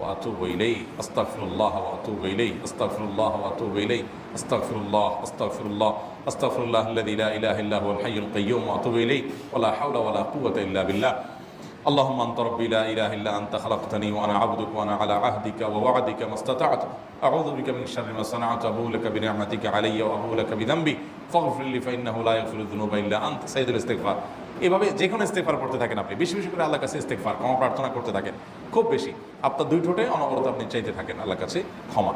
وأتوب إليه. أستغفر الله وأتوب إليه. أستغفر الله وأتوب إليه. أستغفر الله أستغفر الله. أستغفر الله الذي لا إله إلا هو الحي القيوم. وأتوب إليه. ولا حول ولا قوة إلا بالله. اللهم انت ربي لا اله الا انت خلقتني وانا عبدك وانا على عهدك ووعدك ما استطعت اعوذ بك من شر ما صنعت ابو لك بنعمتك علي وابو لك بذنبي فاغفر لي فانه لا يغفر الذنوب الا انت سيد الاستغفار এভাবে যে কোনো ইস্তেকফার করতে থাকেন আপনি বেশি বেশি করে আল্লাহর কাছে ইস্তেকফার ক্ষমা প্রার্থনা করতে থাকেন খুব বেশি আপনার দুই ঠোঁটে অনবরত আপনি চাইতে থাকেন আল্লাহর কাছে ক্ষমা